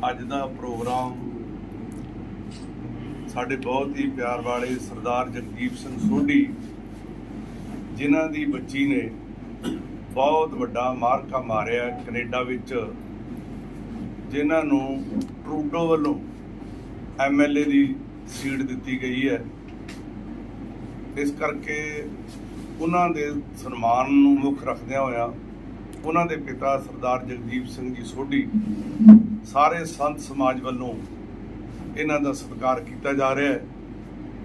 ਅੱਜ ਦਾ ਪ੍ਰੋਗਰਾਮ ਸਾਡੇ ਬਹੁਤ ਹੀ ਪਿਆਰ ਵਾਲੇ ਸਰਦਾਰ ਜਗਦੀਪ ਸਿੰਘ ਸੋਢੀ ਜਿਨ੍ਹਾਂ ਦੀ ਬੱਚੀ ਨੇ ਬਹੁਤ ਵੱਡਾ ਮਾਰਕਾ ਮਾਰਿਆ ਕੈਨੇਡਾ ਵਿੱਚ, ਜਿਨ੍ਹਾਂ ਨੂੰ ਟਰੂਡੋ ਵੱਲੋਂ ਐਮਐਲਏ ਦੀ ਸੀਟ ਦਿੱਤੀ ਗਈ ਹੈ। ਇਸ ਕਰਕੇ ਉਹਨਾਂ ਦੇ ਸਨਮਾਨ ਨੂੰ ਮੁੱਖ ਰੱਖਦਿਆਂ ਹੋਇਆ ਉਹਨਾਂ ਦੇ ਪਿਤਾ ਸਰਦਾਰ ਜਗਦੀਪ ਸਿੰਘ ਜੀ ਸੋਢੀ ਸਾਰੇ ਸੰਤ ਸਮਾਜ ਵੱਲੋਂ ਇਹਨਾਂ ਦਾ ਸਤਿਕਾਰ ਕੀਤਾ ਜਾ ਰਿਹਾ ਹੈ,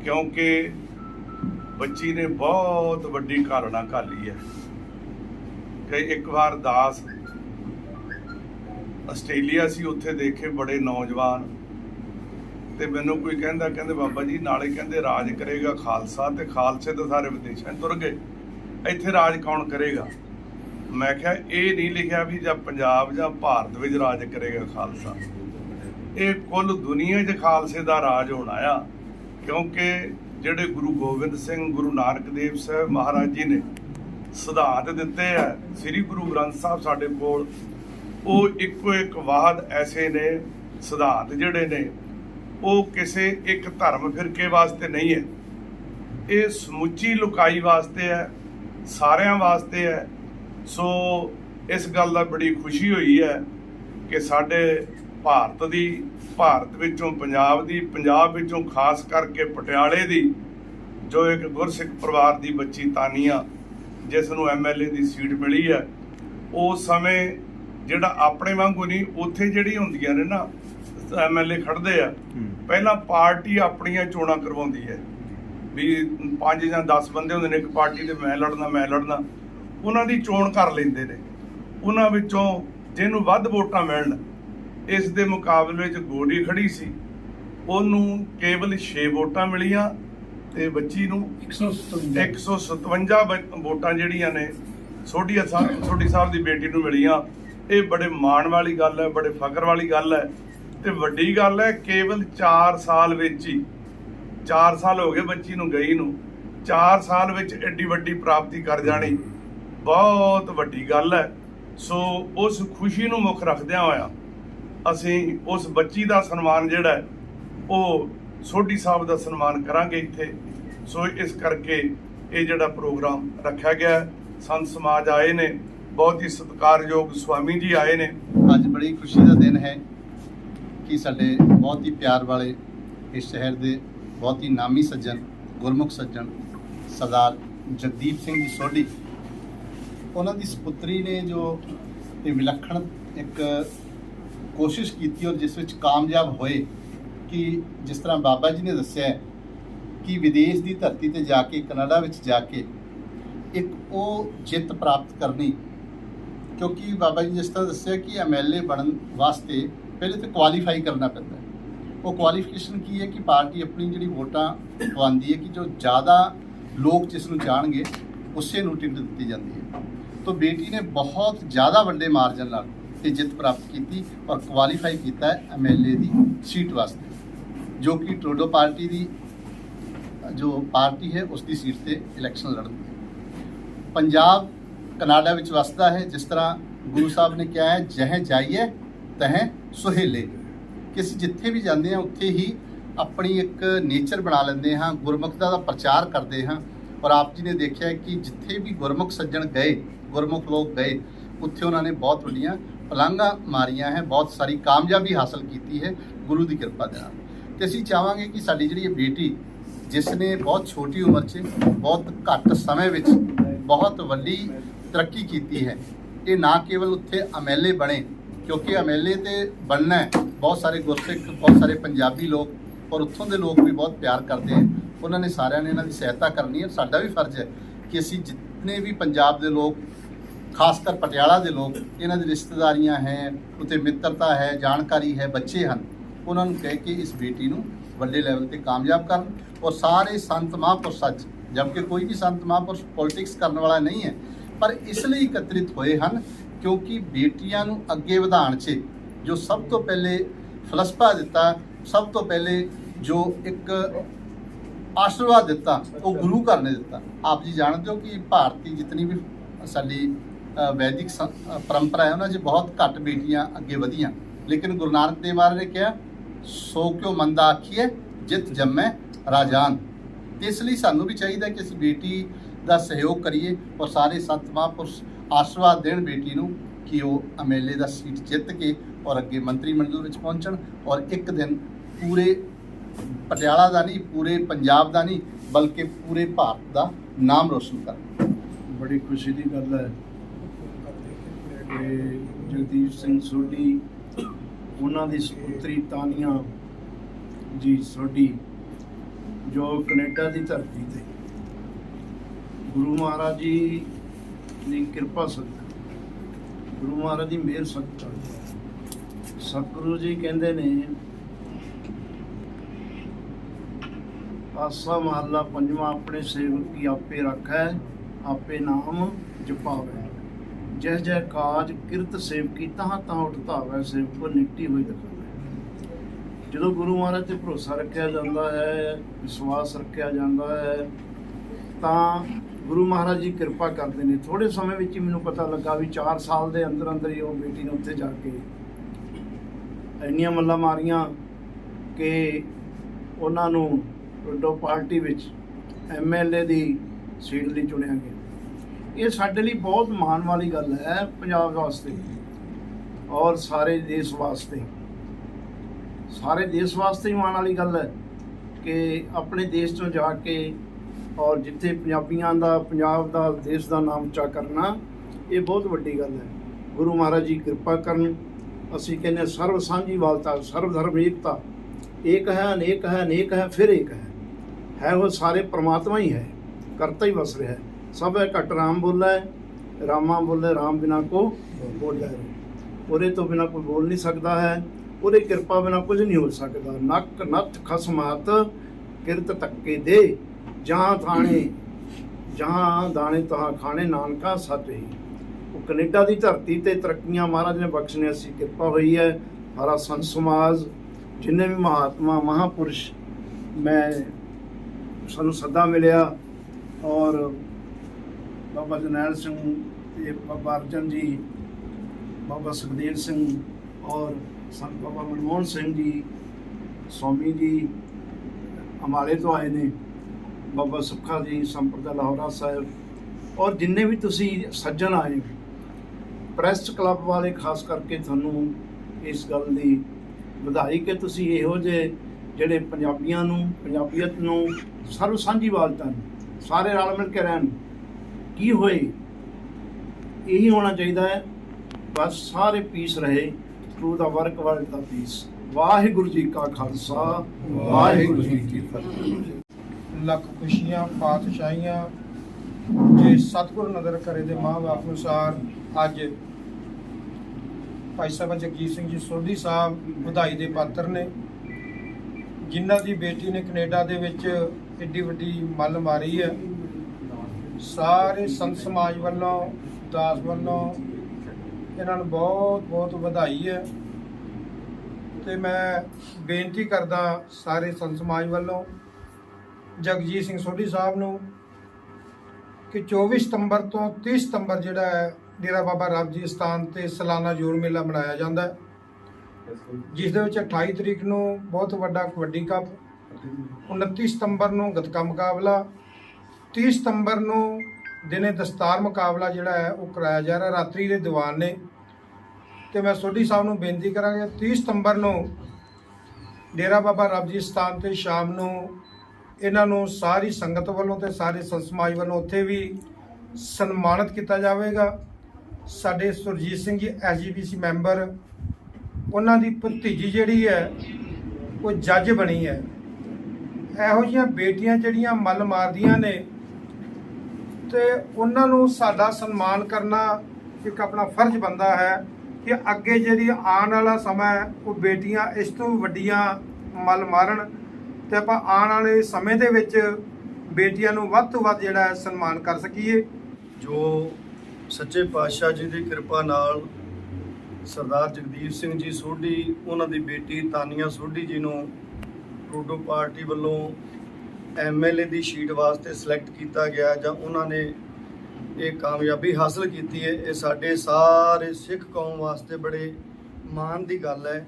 ਕਿਉਂਕਿ ਬੱਚੀ ਨੇ ਬਹੁਤ ਵੱਡੀ ਕਾਰਣਾ ਘਾਲੀ ਹੈ। ਕਿ ਇੱਕ ਵਾਰ ਦਾਸ ਆਸਟ੍ਰੇਲੀਆ ਸੀ, ਉੱਥੇ ਦੇਖੇ ਬੜੇ ਨੌਜਵਾਨ। ਤੇ ਮੈਨੂੰ ਕੋਈ ਕਹਿੰਦਾ, ਕਹਿੰਦੇ ਬਾਬਾ ਜੀ, ਨਾਲੇ ਕਹਿੰਦੇ ਰਾਜ ਕਰੇਗਾ ਖਾਲਸਾ ਤੇ ਖਾਲਸੇ ਤਾਂ ਸਾਰੇ ਵਿਦੇਸ਼ਾਂ 'ਚ ਤੁਰ ਗਏ। ਇੱਥੇ ਰਾਜ ਕੌਣ ਕਰੇਗਾ? ਮੈਂ ਕਿਹਾ, ਇਹ ਨਹੀਂ ਲਿਖਿਆ ਵੀ ਜਾਂ ਪੰਜਾਬ ਜਾਂ ਭਾਰਤ ਵਿੱਚ ਰਾਜ ਕਰੇਗਾ ਖਾਲਸਾ। ਇਹ ਕੁੱਲ ਦੁਨੀਆ 'ਚ ਖਾਲਸੇ ਦਾ ਰਾਜ ਹੋਣਾ ਆ ਕਿਉਂਕਿ ਜਿਹੜੇ ਗੁਰੂ ਗੋਬਿੰਦ ਸਿੰਘ, ਗੁਰੂ ਨਾਨਕ ਦੇਵ ਸਾਹਿਬ ਮਹਾਰਾਜ ਜੀ ਨੇ ਸਿਧਾਂਤ ਦਿੱਤੇ ਆ। ਸ੍ਰੀ ਗੁਰੂ ਗ੍ਰੰਥ ਸਾਹਿਬ ਸਾਡੇ ਕੋਲ ਉਹ ਇੱਕੋ ਇੱਕ ਵਾਦ ਐਸੇ ਨੇ, ਸਿਧਾਂਤ ਜਿਹੜੇ ਨੇ, ਉਹ ਕਿਸੇ ਇੱਕ ਧਰਮ ਫਿਰਕੇ ਵਾਸਤੇ ਨਹੀਂ ਹੈ। ਇਹ ਸਮੁੱਚੀ ਲੁਕਾਈ ਵਾਸਤੇ ਹੈ, ਸਾਰਿਆਂ ਵਾਸਤੇ ਹੈ। ਸੋ ਇਸ ਗੱਲ ਦਾ ਬੜੀ ਖੁਸ਼ੀ ਹੋਈ ਹੈ ਕਿ ਸਾਡੇ ਭਾਰਤ ਦੀ, ਭਾਰਤ ਵਿੱਚੋਂ, ਪੰਜਾਬ ਦੀ, ਪੰਜਾਬ ਵਿੱਚੋਂ ਖਾਸ ਕਰਕੇ ਪਟਿਆਲੇ ਦੀ ਜੋ ਇੱਕ ਗੁਰਸਿੱਖ ਪਰਿਵਾਰ ਦੀ ਬੱਚੀ ਤਾਨੀਆ ਜਿਸ ਨੂੰ ਐਮਐਲਏ ਦੀ ਸੀਟ ਮਿਲੀ ਹੈ ਉਸ ਸਮੇਂ ਜਿਹੜਾ ਆਪਣੇ ਵਾਂਗੂ ਨਹੀਂ ਉੱਥੇ ਜਿਹੜੀ ਹੁੰਦੀਆਂ ਨੇ ਨਾ ਐਮਐਲਏ ਖੜਦੇ ਆ ਪਹਿਲਾਂ ਪਾਰਟੀ ਆਪਣੀਆਂ ਚੋਣਾਂ ਕਰਵਾਉਂਦੀ ਹੈ। ਵੀ ਪੰਜ ਜਾਂ 10 ਬੰਦੇ ਹੁੰਦੇ ਨੇ ਇੱਕ ਪਾਰਟੀ ਦੇ ਮੈਂ ਲੜਨਾ ਮੈਂ ਲੜਨਾ ਉਹਨਾਂ ਦੀ ਚੋਣ ਕਰ ਲੈਂਦੇ ਨੇ। ਉਹਨਾਂ ਵਿੱਚੋਂ ਜਿਹਨੂੰ ਵੱਧ ਵੋਟਾਂ ਮਿਲਣ ਇਸ ਦੇ ਮੁਕਾਬਲੇ ਵਿੱਚ ਗੋਡੀ ਖੜੀ ਸੀ। ਉਹਨੂੰ ਕੇਵਲ 6 ਵੋਟਾਂ ਮਿਲੀਆਂ ਤੇ ਬੱਚੀ ਨੂੰ 157 157 ਵ- ਵੋਟਾਂ ਜਿਹੜੀਆਂ ਨੇ ਸੋਢੀ ਸਾਹਿਬ ਸੋਢੀ ਸਾਹਿਬ ਦੀ ਬੇਟੀ ਨੂੰ ਮਿਲੀਆਂ। ਇਹ ਬੜੇ ਮਾਣ ਵਾਲੀ ਗੱਲ ਹੈ ਬੜੇ ਫਖਰ ਵਾਲੀ ਗੱਲ ਹੈ। ਤੇ ਵੱਡੀ ਗੱਲ ਹੈ ਕੇਵਲ 4 ਸਾਲ ਵਿੱਚ ਹੀ 4 ਸਾਲ ਹੋ ਗਏ ਬੱਚੀ ਨੂੰ ਗਈ ਨੂੰ 4 ਸਾਲ ਵਿੱਚ ਐਡੀ ਵੱਡੀ ਪ੍ਰਾਪਤੀ ਕਰ ਜਾਣੀ। ਬਹੁਤ ਵੱਡੀ ਗੱਲ ਹੈ। ਸੋ ਉਸ ਖੁਸ਼ੀ ਨੂੰ ਮੁੱਖ ਰੱਖਦਿਆਂ ਹੋਇਆ ਅਸੀਂ ਉਸ ਬੱਚੀ ਦਾ ਸਨਮਾਨ ਜਿਹੜਾ ਉਹ ਸੋਢੀ ਸਾਹਿਬ ਦਾ ਸਨਮਾਨ ਕਰਾਂਗੇ ਇੱਥੇ। ਸੋ ਇਸ ਕਰਕੇ ਇਹ ਜਿਹੜਾ ਪ੍ਰੋਗਰਾਮ ਰੱਖਿਆ ਗਿਆ ਸੰਤ ਸਮਾਜ ਆਏ ਨੇ, ਬਹੁਤ ਹੀ ਸਤਿਕਾਰਯੋਗ ਸਵਾਮੀ ਜੀ ਆਏ ਨੇ। ਅੱਜ ਬੜੀ ਖੁਸ਼ੀ ਦਾ ਦਿਨ ਹੈ ਕਿ ਸਾਡੇ ਬਹੁਤ ਹੀ ਪਿਆਰ ਵਾਲੇ ਇਸ ਸ਼ਹਿਰ ਦੇ ਬਹੁਤ ਹੀ ਨਾਮੀ ਸੱਜਣ, ਗੁਰਮੁਖ ਸੱਜਣ ਸਰਦਾਰ ਜਗਦੀਪ ਸਿੰਘ ਜੀ ਸੋਢੀ। ਉਹਨਾਂ ਦੀ ਸੁਪੁੱਤਰੀ ਨੇ ਜੋ ਇਹ ਵਿਲੱਖਣ ਇੱਕ ਕੋਸ਼ਿਸ਼ ਕੀਤੀ ਔਰ ਜਿਸ ਵਿੱਚ ਕਾਮਯਾਬ ਹੋਏ ਕਿ ਜਿਸ ਤਰ੍ਹਾਂ ਬਾਬਾ ਜੀ ਨੇ ਦੱਸਿਆ ਕਿ ਵਿਦੇਸ਼ ਦੀ ਧਰਤੀ ਤੇ ਜਾ ਕੇ, ਕੈਨੇਡਾ ਵਿੱਚ ਜਾ ਕੇ ਇੱਕ ਉਹ ਜਿੱਤ ਪ੍ਰਾਪਤ ਕਰਨੀ, ਕਿਉਂਕਿ ਬਾਬਾ ਜੀ ਜਿਸ ਤਰ੍ਹਾਂ ਦੱਸਿਆ ਕਿ ਐਮਐਲਏ ਬਣਨ ਵਾਸਤੇ ਪਹਿਲੇ ਤਾਂ ਕੁਆਲੀਫਾਈ ਕਰਨਾ ਪੈਂਦਾ ਉਹ ਕੁਆਲੀਫਿਕੇਸ਼ਨ ਕੀ ਹੈ ਕਿ ਪਾਰਟੀ ਆਪਣੀ ਜਿਹੜੀ ਵੋਟਾਂ ਪਵਾਉਂਦੀ ਹੈ ਕਿ ਜੋ ਜ਼ਿਆਦਾ ਲੋਕ ਜਿਸ ਨੂੰ ਜਾਣਗੇ, ਉਸੇ ਨੂੰ ਟਿਕਟ ਦਿੱਤੀ ਜਾਂਦੀ ਹੈ। ਤੋਂ ਬੇਟੀ ਨੇ ਬਹੁਤ ਜ਼ਿਆਦਾ ਵੱਡੇ ਮਾਰਜਨ ਨਾਲ ਇਹ ਜਿੱਤ ਪ੍ਰਾਪਤ ਕੀਤੀ ਔਰ ਕੁਆਲੀਫਾਈ ਕੀਤਾ ਹੈ ਐਮਐਲਏ ਦੀ ਸੀਟ ਵਾਸਤੇ। ਜੋ ਕਿ ਟਰੂਡੋ ਪਾਰਟੀ ਦੀ, ਜੋ ਪਾਰਟੀ ਹੈ ਉਸ ਦੀ ਸੀਟ ਤੇ ਇਲੈਕਸ਼ਨ ਲੜਦੀ ਪੰਜਾਬ ਕਨਾਡਾ ਵਿੱਚ ਵਸਦਾ ਹੈ, ਜਿਸ ਤਰ੍ਹਾਂ ਗੁਰੂ ਸਾਹਿਬ ਨੇ ਕਿਹਾ ਹੈ, ਜਹ ਜਾਈਏ, ਤਹ ਸੁਹੇਲੇ। ਕਿ ਅਸੀਂ ਜਿੱਥੇ ਵੀ ਜਾਂਦੇ ਹਾਂ, ਉੱਥੇ ਹੀ ਆਪਣੀ ਇੱਕ ਨੇਚਰ ਬਣਾ ਲੈਂਦੇ ਹਾਂ ਗੁਰਮੁਖਤਾ ਦਾ ਪ੍ਰਚਾਰ ਕਰਦੇ ਹਾਂ। ਔਰ ਆਪ ਜੀ ਨੇ ਦੇਖਿਆ ਕਿ ਜਿੱਥੇ ਵੀ ਗੁਰਮੁਖ ਸੱਜਣ ਗਏ, ਗੁਰਮੁਖ ਲੋਕ ਗਏ, ਉੱਥੇ ਉਹਨਾਂ ਨੇ ਬਹੁਤ ਵੱਡੀਆਂ ਪਲਾਂਘਾਂ ਮਾਰੀਆਂ ਹੈ, ਬਹੁਤ ਸਾਰੀ ਕਾਮਯਾਬੀ ਹਾਸਲ ਕੀਤੀ ਹੈ, ਗੁਰੂ ਦੀ ਕਿਰਪਾ ਦੇ ਨਾਲ। ਤੇ ਅਸੀਂ ਚਾਹਾਂਗੇ ਕਿ ਸਾਡੀ ਜਿਹੜੀ ਇਹ ਬੇਟੀ, ਜਿਸ ਨੇ ਬਹੁਤ ਛੋਟੀ ਉਮਰ 'ਚ, ਬਹੁਤ ਘੱਟ ਸਮੇਂ ਵਿੱਚ ਬਹੁਤ ਵੱਡੀ ਤਰੱਕੀ ਕੀਤੀ ਹੈ, ਇਹ ਨਾ ਕੇਵਲ ਉੱਥੇ ਐਮਐਲਏ ਬਣੇ, ਕਿਉਂਕਿ ਐਮਐਲਏ ਤੇ ਬਣਨਾ ਬਹੁਤ ਸਾਰੇ ਗੁਰਸਿੱਖ, ਬਹੁਤ ਸਾਰੇ ਪੰਜਾਬੀ ਲੋਕ ਔਰ ਉੱਥੋਂ ਦੇ ਲੋਕ ਵੀ ਬਹੁਤ ਪਿਆਰ ਕਰਦੇ ਹਨ। ਉਹਨਾਂ ਨੇ ਸਾਰਿਆਂ ਨੇ ਇਹਨਾਂ ਦੀ ਸਹਾਇਤਾ ਕਰਨੀ ਹੈ, ਸਾਡਾ ਵੀ ਫਰਜ਼ ਹੈ ਕਿ ਅਸੀਂ ਜਿੰਨੇ ਵੀ ਪੰਜਾਬ ਦੇ ਲੋਕ ਖਾਸ ਕਰ ਪਟਿਆਲਾ ਦੇ ਲੋਕ, ਇਹਨਾਂ ਦੀ ਰਿਸ਼ਤੇਦਾਰੀਆਂ ਹੈ ਉੱਤੇ ਮਿੱਤਰਤਾ ਹੈ, ਜਾਣਕਾਰੀ ਹੈ, ਬੱਚੇ ਹਨ ਉਹਨਾਂ ਨੂੰ ਕਹਿ ਕੇ ਇਸ ਬੇਟੀ ਨੂੰ ਵੱਡੇ ਲੈਵਲ ਤੇ ਕਾਮਯਾਬ ਕਰਨ। ਔਰ ਸਾਰੇ ਸੰਤ ਮਹਾਂਪੁਰਸ਼ ਸੱਚ, ਜਦਕਿ ਕੋਈ ਵੀ ਸੰਤ ਮਹਾਂਪੁਰਸ਼ ਪੋਲਿਟਿਕਸ ਕਰਨ ਵਾਲਾ ਨਹੀਂ ਹੈ, ਪਰ ਇਸ ਲਈ ਇਕੱਤਰਿਤ ਹੋਏ ਹਨ ਕਿਉਂਕਿ ਬੇਟੀਆਂ ਨੂੰ ਅੱਗੇ ਵਧਾਉਣ 'ਚ ਜੋ ਸਭ ਤੋਂ ਪਹਿਲੇ ਫਲਸਫਾ ਦਿੱਤਾ, ਸਭ ਤੋਂ ਪਹਿਲੇ ਜੋ ਇੱਕ ਆਸ਼ੀਰਵਾਦ ਦਿੱਤਾ, ਉਹ ਗੁਰੂ ਘਰ ਨੇ ਦਿੱਤਾ। ਆਪ ਜੀ ਜਾਣਦੇ ਹੋ ਕਿ ਭਾਰਤੀ ਜਿਤਨੀ ਵੀ ਸਾਡੀ ਵੈਦਿਕ ਸੰ- ਪਰੰਪਰਾ ਹੈ, ਉਹਨਾਂ 'ਚ ਬਹੁਤ ਘੱਟ ਬੇਟੀਆਂ ਅੱਗੇ ਵਧੀਆਂ। ਲੇਕਿਨ ਗੁਰੂ ਨਾਨਕ ਦੇਵ ਮਹਾਰਾਜ ਨੇ ਕਿਹਾ ਸੋ ਕਿਉ ਮੰਦਾ ਆਖੀਏ ਜਿਤ ਜੰਮੈ ਰਾਜਾਨ। ਇਸ ਲਈ ਸਾਨੂੰ ਵੀ ਚਾਹੀਦਾ ਕਿ ਅਸੀਂ ਬੇਟੀ ਦਾ ਸਹਿਯੋਗ ਕਰੀਏ ਔਰ ਸਾਰੇ ਸੰਤ ਮਹਾਂਪੁਰਸ਼ ਆਸ਼ੀਰਵਾਦ ਦੇਣ ਬੇਟੀ ਨੂੰ ਕਿ ਉਹ ਐਮਐਲਏ ਦਾ ਸੀਟ ਜਿੱਤ ਕੇ ਔਰ ਅੱਗੇ ਮੰਤਰੀ ਮੰਡਲ ਵਿੱਚ ਪਹੁੰਚਣ ਔਰ ਇੱਕ ਦਿਨ ਪੂਰੇ ਪਟਿਆਲਾ ਦਾ ਨਹੀਂ, ਪੂਰੇ ਪੰਜਾਬ ਦਾ ਨਹੀਂ, ਬਲਕਿ ਪੂਰੇ ਭਾਰਤ ਦਾ ਨਾਮ ਰੋਸ਼ਨ ਕਰਨ। ਬੜੀ ਖੁਸ਼ੀ ਦੀ ਗੱਲ ਹੈ ਕਿ ਜਗਦੀਪ ਸਿੰਘ ਸੋਢੀ ਉਹਨਾਂ ਦੀ ਸੁਪੁੱਤਰੀ ਤਾਨੀਆ ਜੀ ਸੋਢੀ ਜੋ ਕੈਨੇਡਾ ਦੀ ਧਰਤੀ ਤੇ। ਗੁਰੂ ਮਹਾਰਾਜ ਜੀ ਦੀ ਕਿਰਪਾ ਸਦਕਾ, ਗੁਰੂ ਮਹਾਰਾਜ ਦੀ ਮਿਹਰ ਸਦਕਾ। ਸਤਿਗੁਰੂ ਜੀ ਕਹਿੰਦੇ ਨੇ, ਆਸਾ ਮਹੱਲਾ ਪੰਜਵਾਂ, ਆਪਣੇ ਸੇਵਕ ਕੀ ਆਪੇ ਰੱਖੈ, ਆਪੇ ਨਾਮ ਜਪਾਵੇ। ਜਹ ਜਹ ਕਾਜ ਕਿਰਤ ਸੇਵਕੀ ਤਹਾਂ ਤਹਾਂ ਉਠਤਾਵੇ ਸੇਵਕੋ ਨਿਕਟੀ ਹੋਈ ਦਿਖਾਵੇ। ਜਦੋਂ ਗੁਰੂ ਮਹਾਰਾਜ ਤੇ ਭਰੋਸਾ ਰੱਖਿਆ ਜਾਂਦਾ ਹੈ, ਵਿਸ਼ਵਾਸ ਰੱਖਿਆ ਜਾਂਦਾ ਹੈ, ਤਾਂ ਗੁਰੂ ਮਹਾਰਾਜ ਜੀ ਕਿਰਪਾ ਕਰਦੇ ਨੇ। ਥੋੜੇ ਸਮੇਂ ਵਿੱਚ ਹੀ ਮੈਨੂੰ ਪਤਾ ਲੱਗਾ ਵੀ 4 ਸਾਲ ਦੇ ਅੰਦਰ ਅੰਦਰ ਹੀ ਉਹ ਬੇਟੀ ਨੇ ਉੱਥੇ ਜਾ ਕੇ ਇੰਨੀਆਂ ਮੱਲਾਂ ਮਾਰੀਆਂ ਕਿ ਉਹਨਾਂ ਨੂੰ ਰੋਡੋ ਪਾਰਟੀ ਵਿੱਚ ਐਮਐਲਏ ਦੀ ਸੀਟ ਲਈ ਚੁਣਿਆ ਗਿਆ। ਇਹ ਸਾਡੇ ਲਈ ਬਹੁਤ ਮਾਣ ਵਾਲੀ ਗੱਲ ਹੈ ਪੰਜਾਬ ਵਾਸਤੇ ਔਰ ਸਾਰੇ ਦੇਸ਼ ਵਾਸਤੇ। ਸਾਰੇ ਦੇਸ਼ ਵਾਸਤੇ ਹੀ ਮਾਣ ਵਾਲੀ ਗੱਲ ਹੈ ਕਿ ਆਪਣੇ ਦੇਸ਼ ਤੋਂ ਜਾ ਕੇ ਔਰ ਜਿੱਥੇ ਪੰਜਾਬੀਆਂ ਦਾ, ਪੰਜਾਬ ਦਾ, ਦੇਸ਼ ਦਾ ਨਾਮ ਉੱਚਾ ਕਰਨਾ, ਇਹ ਬਹੁਤ ਵੱਡੀ ਗੱਲ ਹੈ। ਗੁਰੂ ਮਹਾਰਾਜ ਜੀ ਕਿਰਪਾ ਕਰਨ, ਅਸੀਂ ਕਹਿੰਦੇ ਸਰਵ ਸਾਂਝੀ ਵਾਲਤਾ ਸਰਵ ਧਰਮ ਏਕਤਾ। ਏਕ ਹੈ, ਅਨੇਕ ਹੈ ਅਨੇਕ ਹੈ, ਫਿਰ ਏਕ ਹੈ। ਹੈ ਉਹ ਸਾਰੇ ਪ੍ਰਮਾਤਮਾ ਹੀ ਹੈ, ਕਰਤਾ ਹੀ ਵਸ ਰਿਹਾ ਹੈ। ਸਭ ਹੈ, ਘਟ ਰਾਮ ਬੋਲਾ ਹੈ। ਰਾਮਾ ਬੋਲੇ, ਰਾਮ ਬਿਨਾ ਕੋ ਹੈ ਉਹਦੇ ਤੋਂ ਬਿਨਾ ਕੋਈ ਬੋਲ ਨਹੀਂ ਸਕਦਾ ਹੈ। ਉਹਦੇ ਕਿਰਪਾ ਬਿਨਾ ਕੁਝ ਨਹੀਂ ਹੋ ਸਕਦਾ। ਨੱਕ ਨੱਥ ਖਸਮਾਤ ਕਿਰਤ ਤੱਕੇ ਦੇ। ਜਾਂ ਥਾਣੇ, ਜਹਾਂ ਦਾਣੇ ਤਹਾਂ ਖਾਣੇ, ਨਾਨਕਾ ਸੱਚ ਹੀ ਉਹ ਕੈਨੇਡਾ ਦੀ ਧਰਤੀ ਤੇ ਤਰੱਕੀਆਂ ਮਹਾਰਾਜ ਨੇ ਬਖਸ਼ਣੇ, ਅਸੀਂ ਕਿਰਪਾ ਹੋਈ ਹੈ। ਸਾਰਾ ਸੰਤ ਸਮਾਜ, ਜਿੰਨੇ ਵੀ ਮਹਾਤਮਾ, ਮਹਾਪੁਰਸ਼, ਮੈਂ, ਸਾਨੂੰ ਸੱਦਾ ਮਿਲਿਆ। ਔਰ ਬਾਬਾ ਜਰਨੈਲ ਸਿੰਘ ਤੇ ਬਾਬਾ ਅਰਜਨ ਜੀ, ਬਾਬਾ ਸੁਖਦੇਵ ਸਿੰਘ ਔਰ ਸੰਤ ਬਾਬਾ ਮਨਮੋਹਨ ਸਿੰਘ ਜੀ ਸਵਾਮੀ ਜੀ, ਅੰਬਾਲੇ ਤੋਂ ਆਏ ਨੇ, ਬਾਬਾ ਸੁੱਖਾ ਜੀ ਸੰਪਰਦਾ ਲਾਹੌਰਾ ਸਾਹਿਬ ਔਰ ਜਿੰਨੇ ਵੀ ਤੁਸੀਂ ਸੱਜਣ ਆਏ ਪ੍ਰੈਸ ਕਲੱਬ ਵਾਲੇ ਖਾਸ ਕਰਕੇ ਤੁਹਾਨੂੰ ਇਸ ਗੱਲ ਦੀ ਵਧਾਈ ਕਿ ਤੁਸੀਂ ਇਹੋ ਜਿਹੇ ਜਿਹੜੇ ਪੰਜਾਬੀਆਂ ਨੂੰ, ਪੰਜਾਬੀਅਤ ਨੂੰ ਸਰਵ ਸਾਂਝੀਵਾਲਤਾ ਨੂੰ, ਸਾਰੇ ਰਲ ਮਿਲ ਕੇ ਰਹਿਣ। ਕੀ ਹੋਏ? ਇਹੀ ਹੋਣਾ ਚਾਹੀਦਾ ਹੈ। ਬਸ ਸਾਰੇ ਪੀਸ ਰਹੇ। ਟੂ ਦਾ ਵਰਕ ਵਰਲਡ ਦਾ ਪੀਸ। ਵਾਹਿਗੁਰੂ ਜੀ ਕਾ ਖਾਲਸਾ। ਵਾਹਿਗੁਰੂ ਜੀ ਕੀ ਫਤਿਹ। ਲੱਖ ਖੁਸ਼ੀਆਂ ਪਾਤਸ਼ਾਹੀਆਂ। ਜੇ ਸਤਿਗੁਰ ਨਦਰ ਕਰੇ ਦੇ ਮਹਾਂਵਾਕ ਅਨੁਸਾਰ ਅੱਜ ਭਾਈ ਸਾਹਿਬ ਜਗਜੀਤ ਸਿੰਘ ਜੀ ਸੋਢੀ ਸਾਹਿਬ ਵਧਾਈ ਦੇ ਪਾਤਰ ਨੇ। ਜਿਨ੍ਹਾਂ ਦੀ ਬੇਟੀ ਨੇ ਕੈਨੇਡਾ ਦੇ ਵਿੱਚ ਏਡੀ ਵੱਡੀ ਮੱਲ ਮਾਰੀ ਹੈ। ਸਾਰੇ ਸੰਤ ਸਮਾਜ ਵੱਲੋਂ, ਦਾਸ ਵੱਲੋਂ ਇਹਨਾਂ ਨੂੰ ਬਹੁਤ ਬਹੁਤ ਵਧਾਈ ਹੈ। ਤੇ ਮੈਂ ਬੇਨਤੀ ਕਰਦਾ ਸਾਰੇ ਸੰਤ ਸਮਾਜ ਵੱਲੋਂ, ਜਗਜੀਤ ਸਿੰਘ ਸੋਢੀ ਸਾਹਿਬ ਨੂੰ ਕਿ 24 ਸਤੰਬਰ ਤੋਂ 30 ਸਤੰਬਰ ਜਿਹੜਾ ਹੈ, ਡੇਰਾ ਬਾਬਾ ਰਾਮਜੀ ਸਥਾਨ ਤੇ ਸਾਲਾਨਾ ਜੋੜ ਮੇਲਾ ਮਨਾਇਆ ਜਾਂਦਾ ਹੈ। ਜਿਸ ਦੇ ਵਿੱਚ 28 ਤਰੀਕ ਨੂੰ ਬਹੁਤ ਵੱਡਾ ਕਬੱਡੀ ਕੱਪ 29 ਸਤੰਬਰ ਨੂੰ ਗੱਤਕਾ ਮੁਕਾਬਲਾ 30 ਸਤੰਬਰ ਨੂੰ ਦਿਨੇ ਦਸਤਾਰ ਮੁਕਾਬਲਾ ਜਿਹੜਾ ਹੈ, ਉਹ ਕਰਾਇਆ ਜਾ ਰਿਹਾ। ਰਾਤਰੀ ਦੇ ਦੀਵਾਨ ਨੇ। ਤੇ ਮੈਂ ਸੋਢੀ ਸਾਹਿਬ ਨੂੰ ਬੇਨਤੀ ਕਰਾਂਗਾ 30 ਸਤੰਬਰ ਨੂੰ ਡੇਰਾ ਬਾਬਾ ਰਾਮਜੀ ਸਥਾਨ ਤੇ ਸ਼ਾਮ ਨੂੰ ਇਹਨਾਂ ਨੂੰ ਸਾਰੀ ਸੰਗਤ ਵੱਲੋਂ ਤੇ ਸਾਰੇ ਸੰਤ ਸਮਾਜ ਵੱਲੋਂ ਉੱਥੇ ਵੀ ਸਨਮਾਨਿਤ ਕੀਤਾ ਜਾਵੇਗਾ। ਸਾਡੇ ਸੁਰਜੀਤ ਸਿੰਘ ਜੀ ਐਸਜੀਪੀਸੀ ਮੈਂਬਰ, ਉਹਨਾਂ ਦੀ ਭਤੀਜੀ ਜਿਹੜੀ ਹੈ, ਉਹ ਜੱਜ ਬਣੀ ਹੈ। ਇਹੋ ਜਿਹੀਆਂ ਬੇਟੀਆਂ ਜਿਹੜੀਆਂ ਮੱਲ ਮਾਰਦੀਆਂ ਨੇ ਤੇ ਉਹਨਾਂ ਨੂੰ ਸਾਡਾ ਸਨਮਾਨ ਕਰਨਾ ਇੱਕ ਆਪਣਾ ਫਰਜ਼ ਬੰਦਾ ਹੈ ਕਿ ਅੱਗੇ ਜਿਹੜੀ ਆਉਣ ਵਾਲਾ ਸਮਾਂ ਉਹ ਬੇਟੀਆਂ ਇਸ ਤੋਂ ਵੱਡੀਆਂ ਮੱਲ ਮਾਰਨ ਤੇ ਆਪਾਂ ਆਉਣ ਵਾਲੇ ਸਮੇਂ ਦੇ ਵਿੱਚ ਬੇਟੀਆਂ ਨੂੰ ਵੱਧ ਤੋਂ ਵੱਧ ਜਿਹੜਾ ਸਨਮਾਨ ਕਰ ਸਕੀਏ। ਜੋ ਸੱਚੇ ਪਾਤਸ਼ਾਹ ਜੀ ਦੀ ਕਿਰਪਾ ਨਾਲ ਸਰਦਾਰ ਜਗਦੀਪ ਸਿੰਘ ਜੀ ਸੋਢੀ, ਉਹਨਾਂ ਦੀ ਬੇਟੀ ਤਾਨੀਆ ਸੋਢੀ ਜੀ ਨੂੰ ਟੂਡੋ ਪਾਰਟੀ ਵੱਲੋਂ ਐਮਐਲਏ ਦੀ ਸ਼ੀਟ ਵਾਸਤੇ ਸਿਲੈਕਟ ਕੀਤਾ ਗਿਆ ਜਾਂ ਉਹਨਾਂ ਨੇ ਇਹ ਕਾਮਯਾਬੀ ਹਾਸਲ ਕੀਤੀ ਹੈ, ਇਹ ਸਾਡੇ ਸਾਰੇ ਸਿੱਖ ਕੌਮ ਵਾਸਤੇ ਬੜੇ ਮਾਣ ਦੀ ਗੱਲ ਹੈ।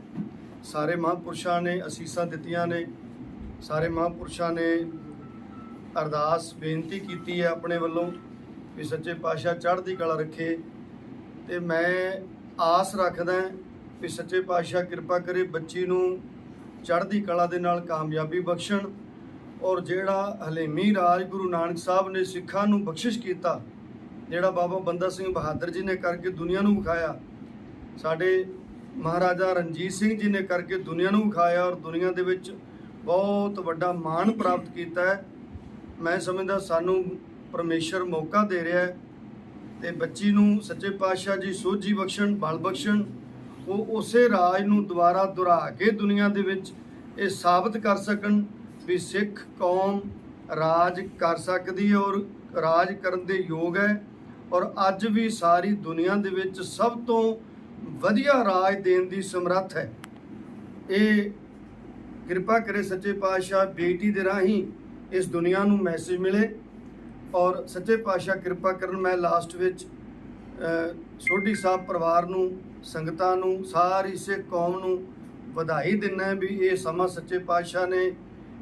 ਸਾਰੇ ਮਹਾਂਪੁਰਸ਼ਾਂ ਨੇ ਅਸੀਸਾਂ ਦਿੱਤੀਆਂ ਨੇ, ਸਾਰੇ ਮਹਾਂਪੁਰਸ਼ਾਂ ਨੇ ਅਰਦਾਸ, ਬੇਨਤੀ ਕੀਤੀ ਹੈ ਆਪਣੇ ਵੱਲੋਂ ਵੀ ਸੱਚੇ ਪਾਤਸ਼ਾਹ ਚੜ੍ਹਦੀ ਕਲਾ ਰੱਖੇ ਤੇ ਮੈਂ ਆਸ ਰੱਖਦਾ ਵੀ ਸੱਚੇ ਪਾਤਸ਼ਾਹ ਕਿਰਪਾ ਕਰੇ ਬੱਚੀ ਨੂੰ ਚੜ੍ਹਦੀ ਕਲਾ ਦੇ ਨਾਲ ਕਾਮਯਾਬੀ ਬਖਸ਼ਣ। ਔਰ ਜਿਹੜਾ ਹਲੇਮੀ ਰਾਜ ਗੁਰੂ ਨਾਨਕ ਸਾਹਿਬ ਨੇ ਸਿੱਖਾਂ ਨੂੰ ਬਖਸ਼ਿਸ਼ ਕੀਤਾ, ਜਿਹੜਾ ਬਾਬਾ ਬੰਦਾ ਸਿੰਘ ਬਹਾਦਰ ਜੀ ਨੇ ਕਰਕੇ ਦੁਨੀਆ ਨੂੰ ਵਿਖਾਇਆ, ਸਾਡੇ ਮਹਾਰਾਜਾ ਰਣਜੀਤ ਸਿੰਘ ਜੀ ਨੇ ਕਰਕੇ ਦੁਨੀਆ ਨੂੰ ਵਿਖਾਇਆ ਔਰ ਦੁਨੀਆ ਦੇ ਵਿੱਚ ਬਹੁਤ ਵੱਡਾ ਮਾਣ ਪ੍ਰਾਪਤ ਕੀਤਾ ਹੈ। ਮੈਂ ਸਮਝਦਾ ਸਾਨੂੰ ਪਰਮੇਸ਼ਰ ਮੌਕਾ ਦੇ ਰਿਹਾ ਹੈ ਤੇ ਬੱਚੀ ਨੂੰ ਸੱਚੇ ਪਾਤਸ਼ਾਹ ਜੀ ਸੋਝੀ ਬਖਸ਼ਣ, ਬਲ ਬਖਸ਼ਣ, ਉਹ ਉਸੇ ਰਾਜ ਨੂੰ ਦੁਬਾਰਾ ਦੁਹਰਾ ਕੇ ਦੁਨੀਆ ਦੇ ਵਿੱਚ ਇਹ ਸਾਬਤ ਕਰ ਸਕਣ। ਵੀ ਸਿੱਖ ਕੌਮ ਰਾਜ ਕਰ ਸਕਦੀ ਹੈ ਔਰ ਰਾਜ ਕਰਨ ਦੇ ਯੋਗ ਹੈ। ਔਰ ਅੱਜ ਵੀ ਸਾਰੀ ਦੁਨੀਆ ਦੇ ਵਿੱਚ ਸਭ ਤੋਂ ਵਧੀਆ ਰਾਜ ਦੇਣ ਦੀ ਸਮਰੱਥ ਹੈ। ਇਹ ਕਿਰਪਾ ਕਰੇ ਸੱਚੇ ਪਾਤਸ਼ਾਹ ਬੇਟੀ ਦੇ ਰਾਹੀਂ ਇਸ ਦੁਨੀਆ ਨੂੰ ਮੈਸੇਜ ਮਿਲੇ। ਔਰ ਸੱਚੇ ਪਾਤਸ਼ਾਹ ਕਿਰਪਾ ਕਰਨ ਮੈਂ ਲਾਸਟ ਵਿੱਚ ਸੋਢੀ ਸਾਹਿਬ ਪਰਿਵਾਰ ਨੂੰ, ਸੰਗਤਾਂ ਨੂੰ, ਸਾਰੀ ਸਿੱਖ ਕੌਮ ਨੂੰ ਵਧਾਈ ਦਿੰਦਾ ਵੀ ਇਹ ਸਮਾਂ ਸੱਚੇ ਪਾਤਸ਼ਾਹ ਨੇ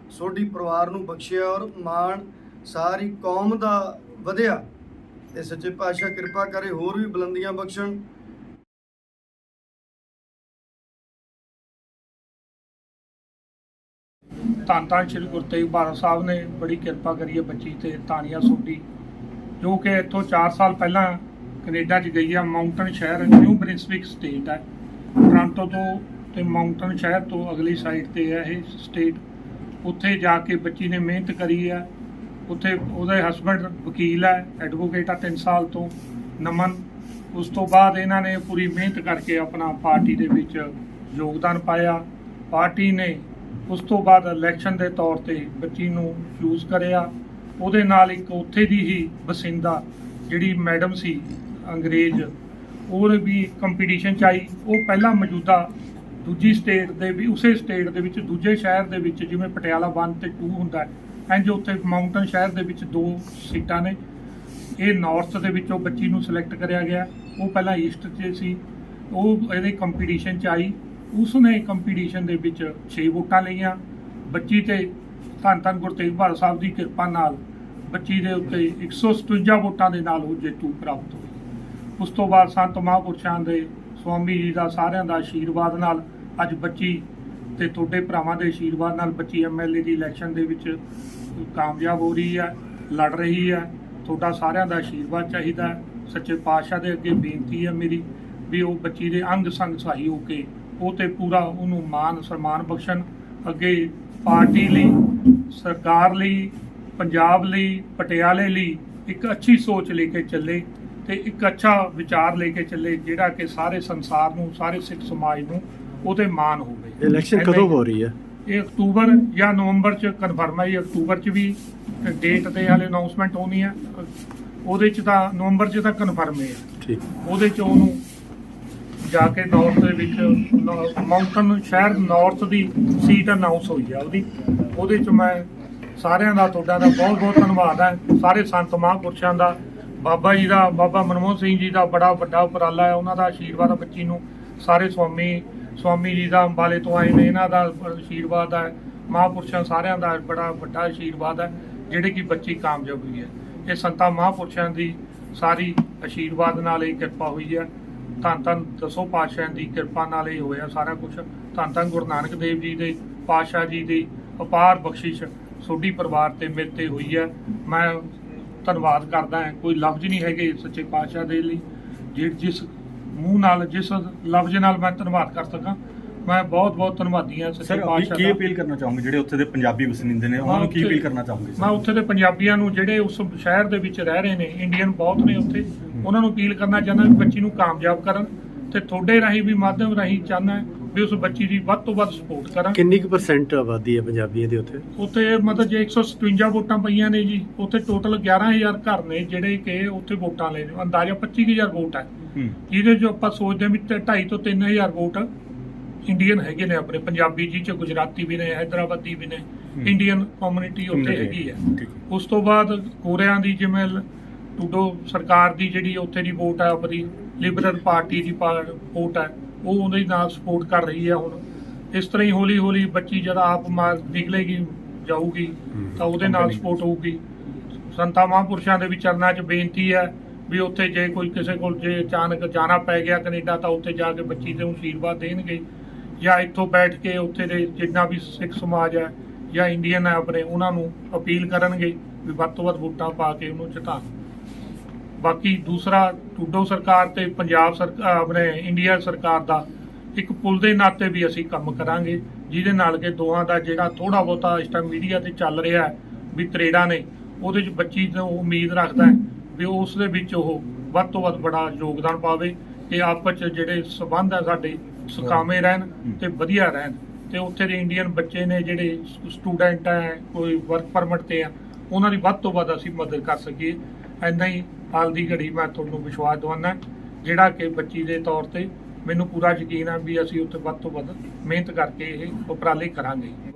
ਸੋਢੀ ਪਰਿਵਾਰ ਨੂੰ ਬਖਸ਼ਿਆ ਔਰ ਮਾਣ ਸਾਰੀ ਕੌਮ ਦਾ ਵਧਿਆ। ਤੇ ਸੱਚੇ ਪਾਤਸ਼ਾਹ ਕਿਰਪਾ ਕਰੇ ਹੋਰ ਵੀ ਬੁਲੰਦੀਆਂ ਬਖਸ਼ਣ। ਧੰਨ ਧੰਨ ਸ਼੍ਰੀ ਗੁਰੂ ਤੇਗ ਬਹਾਦਰ ਸਾਹਿਬ ਨੇ ਬੜੀ ਕਿਰਪਾ ਕਰੀ ਹੈ ਬੱਚੀ ਤੇ ਤਾਨੀਆ ਸੋਢੀ, ਜੋ ਕਿ ਇੱਥੋਂ 4 ਸਾਲ ਪਹਿਲਾਂ ਕੈਨੇਡਾ 'ਚ ਗਈ ਆ ਮਾਊਂਟਨ ਸ਼ਹਿਰ, ਨਿਊ ਬ੍ਰਿੰਸਵਿਕ ਸਟੇਟ ਹੈ। ਟੋਰਾਂਟੋ ਤੋਂ ਤੇ ਮਾਊਂਟਨ ਸ਼ਹਿਰ ਤੋਂ ਅਗਲੀ ਸਾਈਡ ਤੇ ਹੈ ਇਹ ਸਟੇਟ ਉੱਥੇ ਜਾ ਕੇ ਬੱਚੀ ਨੇ ਮਿਹਨਤ ਕਰੀ ਹੈ ਉੱਥੇ ਉਹਦੇ ਹਸਬੰਡ ਵਕੀਲ ਹੈ ਐਡਵੋਕੇਟ ਆ 3 ਸਾਲ ਤੋਂ, ਨਮਨ। ਉਸ ਤੋਂ ਬਾਅਦ ਇਹਨਾਂ ਨੇ ਪੂਰੀ ਮਿਹਨਤ ਕਰਕੇ ਆਪਣਾ ਪਾਰਟੀ ਦੇ ਵਿੱਚ ਯੋਗਦਾਨ ਪਾਇਆ। ਪਾਰਟੀ ਨੇ ਉਸ ਤੋਂ ਬਾਅਦ ਇਲੈਕਸ਼ਨ ਦੇ ਤੌਰ ਤੇ ਬੱਚੀ ਨੂੰ ਚੂਜ਼ ਕਰਿਆ। ਉਹਦੇ ਨਾਲ ਇੱਕ ਉੱਥੇ ਦੀ ਹੀ ਬਸਿੰਦਾ ਜਿਹੜੀ ਮੈਡਮ ਸੀ, ਅੰਗਰੇਜ਼ ਉਹ ਵੀ ਕੰਪੀਟੀਸ਼ਨ ਚ ਆਈ। ਉਹ ਪਹਿਲਾਂ ਮੌਜੂਦਾ ਦੂਜੀ ਸਟੇਟ ਦੇ ਵੀ, ਉਸੇ ਸਟੇਟ ਦੇ ਵਿੱਚ, ਦੂਜੇ ਸ਼ਹਿਰ ਦੇ ਵਿੱਚ, ਜਿਵੇਂ ਪਟਿਆਲਾ 1 ਤੇ 2 ਹੁੰਦਾ ਹੈ ਇੰਜ ਉੱਥੇ ਮਾਊਂਟਨ ਸ਼ਹਿਰ ਦੇ ਵਿੱਚ ਦੋ ਸੀਟਾਂ ਨੇ। ਇਹ ਨਾਰਥ ਦੇ ਵਿੱਚੋਂ ਬੱਚੀ ਨੂੰ ਸਿਲੈਕਟ ਕਰਿਆ ਗਿਆ। ਉਹ ਪਹਿਲਾਂ ਈਸਟ 'ਚ ਸੀ। ਉਹ ਇਹਦੇ ਕੰਪੀਟੀਸ਼ਨ 'ਚ ਆਈ। ਉਸ ਨੇ ਕੰਪੀਟੀਸ਼ਨ ਦੇ ਵਿੱਚ 6 ਵੋਟਾਂ ਲਈਆਂ। ਬੱਚੀ ਤੇ ਧੰਨ ਧੰਨ ਗੁਰੂ ਤੇਗ ਬਹਾਦਰ ਸਾਹਿਬ ਦੀ ਕਿਰਪਾ ਨਾਲ ਬੱਚੀ ਦੇ ਉੱਤੇ 157 ਵੋਟਾਂ ਦੇ ਨਾਲ ਉਹ ਜੇਤੂ ਪ੍ਰਾਪਤ ਹੋਈ ਉਸ ਤੋਂ ਬਾਅਦ ਸੰਤ ਮਹਾਂਪੁਰਸ਼ਾਂ ਦੇ ਸਵਾਮੀ ਜੀ ਦਾ ਸਾਰਿਆਂ ਦਾ ਆਸ਼ੀਰਵਾਦ ਨਾਲ ਅੱਜ ਬੱਚੀ ਤੇ ਤੁਹਾਡੇ ਭਰਾਵਾਂ ਦੇ ਆਸ਼ੀਰਵਾਦ ਨਾਲ ਬੱਚੀ ਐਮਐਲਏ ਦੀ ਇਲੈਕਸ਼ਨ ਦੇ ਵਿੱਚ ਕਾਮਯਾਬ ਹੋ ਰਹੀ ਹੈ, ਲੜ ਰਹੀ ਹੈ। ਤੁਹਾਡਾ ਸਾਰਿਆਂ ਦਾ ਆਸ਼ੀਰਵਾਦ ਚਾਹੀਦਾ ਸੱਚੇ ਪਾਤਸ਼ਾਹ ਦੇ ਅੱਗੇ ਬੇਨਤੀ ਹੈ ਮੇਰੀ ਵੀ ਉਹ ਬੱਚੀ ਦੇ ਅੰਗ ਸੰਗ ਸਹਾਈ ਹੋ ਕੇ ਉਹ ਤੇ ਪੂਰਾ ਉਹਨੂੰ ਮਾਨ ਸਨਮਾਨ ਬਖਸ਼ਣ। ਅੱਗੇ ਪਾਰਟੀ ਲਈ, ਸਰਕਾਰ ਲਈ, ਪੰਜਾਬ ਲਈ, ਪਟਿਆਲੇ ਲਈ ਇੱਕ ਅੱਛੀ ਸੋਚ ਲੈ ਕੇ ਚੱਲੇ। ਤੇ ਇੱਕ ਅੱਛਾ ਵਿਚਾਰ ਲੈ ਕੇ ਚੱਲੇ ਜਿਹੜਾ ਕਿ ਸਾਰੇ ਸੰਸਾਰ ਨੂੰ ਸਾਰੇ ਸਿੱਖ ਸਮਾਜ ਨੂੰ ਉਹਤੇ ਮਾਣ ਹੋਵੇ ਇਲੈਕਸ਼ਨ ਕਦੋਂ ਹੀ- ਹੋ ਰਹੀ ਹੈ? ਇਹ ਅਕਤੂਬਰ ਜਾਂ ਨਵੰਬਰ ਚ ਕਨਫਰਮ ਹੈ ਇਹ ਅਕਤੂਬਰ ਚ ਵੀ ਡੇਟ ਤੇ ਹਾਲੇ ਅਨਾਉਂਸਮੈਂਟ ਹੋਣੀ ਹੈ। ਉਹਦੇ ਚ ਤਾਂ ਨਵੰਬਰ ਚ ਤਾਂ ਕਨਫਰਮ ਹੈ। ਠੀਕ। ਉਹਦੇ ਚ ਉਹਨੂੰ ਜਾ ਕੇ ਨਾਰਥ ਦੇ ਵਿੱਚ ਮਾਊਂਟਨ ਸ਼ਹਿਰ ਨਾਰਥ ਦੀ ਸੀਟ ਅਨਾਉਂਸ ਹੋਈ ਆ ਉਹਦੀ। ਉਹਦੇ ਚ ਮੈਂ ਸਾਰਿਆਂ ਦਾ ਤੁਹਾਡਾ ਦਾ ਬਹੁਤ ਬਹੁਤ ਧੰਨਵਾਦ ਹੈ। ਸਾਰੇ ਸੰਤ ਮਹਾਂਪੁਰਸ਼ਾਂ ਦਾ ਬਾਬਾ ਜੀ ਦਾ, ਬਾਬਾ ਮਨਮੋਹਨ ਸਿੰਘ ਜੀ ਦਾ ਬੜਾ ਵੱਡਾ ਉਪਰਾਲਾ ਹੈ। ਉਹਨਾਂ ਦਾ ਆਸ਼ੀਰਵਾਦ ਬੱਚੀ ਨੂੰ। ਸਾਰੇ ਸਵਾਮੀ ਸਵਾਮੀ ਜੀ ਦਾ ਅੰਬਾਲੇ ਤੋਂ ਆਏ ਨੇ। ਇਹਨਾਂ ਦਾ ਆਸ਼ੀਰਵਾਦ ਹੈ ਮਹਾਂਪੁਰਸ਼ਾਂ ਸਾਰਿਆਂ ਦਾ ਬੜਾ ਵੱਡਾ ਆਸ਼ੀਰਵਾਦ ਹੈ ਜਿਹੜੇ ਕਿ ਬੱਚੀ ਕਾਮਯਾਬ ਹੋਈ ਹੈ। ਇਹ ਸੰਤਾਂ ਮਹਾਂਪੁਰਸ਼ਾਂ ਦੀ ਸਾਰੀ ਆਸ਼ੀਰਵਾਦ ਨਾਲ ਇਹ ਕਿਰਪਾ ਹੋਈ ਹੈ। ਧੰਨ ਧੰਨ ਦਸੋਂ ਪਾਤਸ਼ਾਹਾਂ ਦੀ ਕਿਰਪਾ ਨਾਲ ਹੀ ਹੋਇਆ ਸਾਰਾ ਕੁਝ ਧੰਨ ਧੰਨ ਗੁਰੂ ਨਾਨਕ ਦੇਵ ਜੀ ਦੇ, ਪਾਤਸ਼ਾਹ ਜੀ ਦੀ ਅਪਾਰ ਬਖਸ਼ਿਸ਼ ਸੋਢੀ ਪਰਿਵਾਰ ਤੇ ਮੇਰੇ ਤੇ ਹੋਈ ਹੈ। ਮੈਂ ਧੰਨਵਾਦ ਕਰਦਾ ਹਾਂ। ਕੋਈ ਲਫ਼ਜ਼ ਨਹੀਂ ਹੈਗੇ ਸੱਚੇ ਪਾਤਸ਼ਾਹ ਦੇ ਲਈ। ਜਿ- ਜਿਸ ਮੂੰਹ ਨਾਲ ਜਿਸ ਲਫ਼ਜ਼ ਨਾਲ ਮੈਂ ਧੰਨਵਾਦ ਕਰ ਸਕਾਂ ਮੈਂ ਬਹੁਤ ਬਹੁਤ ਧੰਨਵਾਦੀ ਹਾਂ ਸੱਚੇ ਸਰ ਪਾਤਸ਼ਾਹ ਕੀ ਦਾ। ਅਪੀਲ ਕਰਨਾ ਚਾਹੋਗੇ? ਜਿਹੜੇ ਉੱਥੇ ਦੇ ਪੰਜਾਬੀ ਵਸਨੀਂਦੇ ਨੇ ਉਹਨਾਂ ਨੂੰ ਕੀ ਅਪੀਲ ਕਰਨਾ ਚਾਹੋਗੇ ਮੈਂ ਉੱਥੇ ਦੇ ਪੰਜਾਬੀਆਂ ਨੂੰ ਜਿਹੜੇ ਉਸ ਸ਼ਹਿਰ ਦੇ ਵਿੱਚ ਰਹਿ ਰਹੇ ਨੇ ਇੰਡੀਅਨ ਬਹੁਤ ਨੇ ਉੱਥੇ ਉਹਨਾਂ ਨੂੰ ਅਪੀਲ ਕਰਨਾ ਚਾਹੁੰਦਾ ਵੀ ਬੱਚੀ ਨੂੰ ਕਾਮਯਾਬ ਕਰਨ ਤੇ ਤੁਹਾਡੇ ਰਾਹੀਂ ਵੀ ਮਾਧਿਅਮ ਰਾਹੀਂ ਚਾਹੁੰਦਾ। ਵੀ ਉਸ ਬੱਚੀ ਦੀ ਵੱਧ ਤੋਂ ਵੱਧ ਸਪੋਰਟ ਕਰਾਂ। ਕਿੰਨੀ ਕੁ ਪਰਸੈਂਟ ਆਬਾਦੀ ਹੈ ਪੰਜਾਬੀਆਂ ਦੀ ਉੱਥੇ? ਉੱਥੇ ਮਤਲਬ ਜੇ 157 ਵੋਟਾਂ ਪਈਆਂ ਨੇ ਜੀ ਉੱਥੇ ਟੋਟਲ 11000 ਘਰ ਨੇ ਜਿਹੜੇ ਕਿ ਉੱਥੇ ਵੋਟਾਂ ਲੈ ਅੰਦਾਜ਼ਾ 25000 ਵੋਟ ਹੈ। ਜਿਹਦੇ ਜੋ ਆਪਾਂ ਸੋਚਦੇ ਵੀ 2.5 ਤੋਂ 3000 ਵੋਟ ਇੰਡੀਅਨ ਹੈਗੇ ਨੇ ਆਪਣੇ। ਪੰਜਾਬੀ ਜੀ ਚ ਗੁਜਰਾਤੀ ਵੀ ਨੇ ਹైదరాబాਦੀ ਵੀ ਨੇ। ਇੰਡੀਅਨ ਕਮਿਊਨਿਟੀ ਉੱਥੇ ਹੈਗੀ ਹੈ। ਉਸ ਤੋਂ ਬਾਅਦ ਕੋਰਿਆਂ ਦੀ ਜਿਵੇਂ ਟੂਡੋ ਸਰਕਾਰ ਦੀ ਜਿਹੜੀ ਉੱਥੇ ਦੀ ਵੋਟ ਹੈ ਆਪਣੀ ਲਿਬਰਲ ਪਾਰਟੀ ਦੀ ਵੋਟ ਹੈ। ਉਹ ਉਹਦੇ ਨਾਲ ਸਪੋਰਟ ਕਰ ਰਹੀ ਹੈ ਹੁਣ। ਇਸ ਤਰ੍ਹਾਂ ਹੀ ਹੌਲੀ ਹੌਲੀ ਬੱਚੀ ਜਦ ਆਪ ਮਾਰ ਨਿਕਲੇਗੀ ਜਾਊਗੀ ਤਾਂ ਉਹਦੇ ਨਾਲ। ਸਪੋਰਟ ਹੋਊਗੀ। ਸੰਤਾਂ ਮਹਾਂਪੁਰਸ਼ਾਂ ਦੇ ਵੀ ਚਰਨਾਂ 'ਚ ਬੇਨਤੀ ਹੈ ਵੀ ਉੱਥੇ ਜੇ ਕੋਈ ਕਿਸੇ ਕੋਲ ਜੇ ਅਚਾਨਕ ਜਾਣਾ ਪੈ ਗਿਆ ਕੈਨੇਡਾ ਤਾਂ ਉੱਥੇ ਜਾ ਕੇ ਬੱਚੀ ਤੇ ਆਸ਼ੀਰਵਾਦ ਦੇਣਗੇ। ਜਾਂ ਇੱਥੋਂ ਬੈਠ ਕੇ ਉੱਥੇ ਦੇ ਜਿੰਨਾ ਵੀ ਸਿੱਖ ਸਮਾਜ ਹੈ ਜਾਂ ਇੰਡੀਅਨ ਹੈ ਆਪਣੇ ਉਹਨਾਂ ਨੂੰ ਅਪੀਲ ਕਰਨਗੇ ਵੀ ਵੱਧ ਤੋਂ ਵੱਧ ਵੋਟਾਂ ਪਾ ਕੇ ਉਹਨੂੰ ਜਿਤਾਉਣ ਬਾਕੀ ਦੂਸਰਾ ਟੂਡੋ ਸਰਕਾਰ ਤੇ ਪੰਜਾਬ ਸਰਕਾਰ ਆਪਣੇ ਇੰਡੀਆ ਸਰਕਾਰ ਦਾ ਇੱਕ ਪੁਲ ਦੇ ਨਾਤੇ ਵੀ ਅਸੀਂ ਕੰਮ ਕਰਾਂਗੇ, ਜਿਹਦੇ ਨਾਲ ਕਿ ਦੋਹਾਂ ਦਾ ਜਿਹੜਾ ਥੋੜਾ ਬਹੁਤਾ ਇਸ ਟਾਈਮ ਮੀਡੀਆ ਤੇ ਚੱਲ ਰਿਹਾ ਵੀ ਤਰੇੜਾ ਨੇ, ਉਹਦੇ 'ਚ ਬੱਚੀ ਨੂੰ ਉਮੀਦ ਰੱਖਦਾ ਹੈ ਵੀ ਉਸ ਦੇ ਵਿੱਚ ਉਹ ਵੱਧ ਤੋਂ ਵੱਧ ਬੜਾ ਯੋਗਦਾਨ ਪਾਵੇ ਕਿ ਆਪਸ 'ਚ ਜਿਹੜੇ ਸਬੰਧ ਆ ਸਾਡੇ ਸੁਖਾਵੇਂ ਰਹਿਣ ਤੇ ਵਧੀਆ ਰਹਿਣ। ਤੇ ਉੱਥੇ ਦੇ ਇੰਡੀਅਨ ਬੱਚੇ ਨੇ ਜਿਹੜੇ ਸਟੂਡੈਂਟ ਹੈ, ਕੋਈ ਵਰਕ ਪਰਮਿਟ ਤੇ ਆ, ਉਹਨਾਂ ਦੀ ਵੱਧ ਤੋਂ ਵੱਧ ਅਸੀਂ ਮਦਦ ਕਰ ਸਕੀਏ। ਐਦਾਂ ਹੀ ਹਾਲ ਦੀ ਘੜੀ ਮੈਂ ਤੁਹਾਨੂੰ ਵਿਸ਼ਵਾਸ ਦਵਾਨਾ ਜਿਹੜਾ ਕਿ ਬੱਚੀ ਦੇ ਤੌਰ ਤੇ ਮੈਨੂੰ ਪੂਰਾ ਯਕੀਨ ਆ ਵੀ ਅਸੀਂ ਉੱਥੇ ਵੱਧ ਤੋਂ ਵੱਧ ਮਿਹਨਤ ਕਰਕੇ ਇਹ ਉਪਰਾਲੇ ਕਰਾਂਗੇ।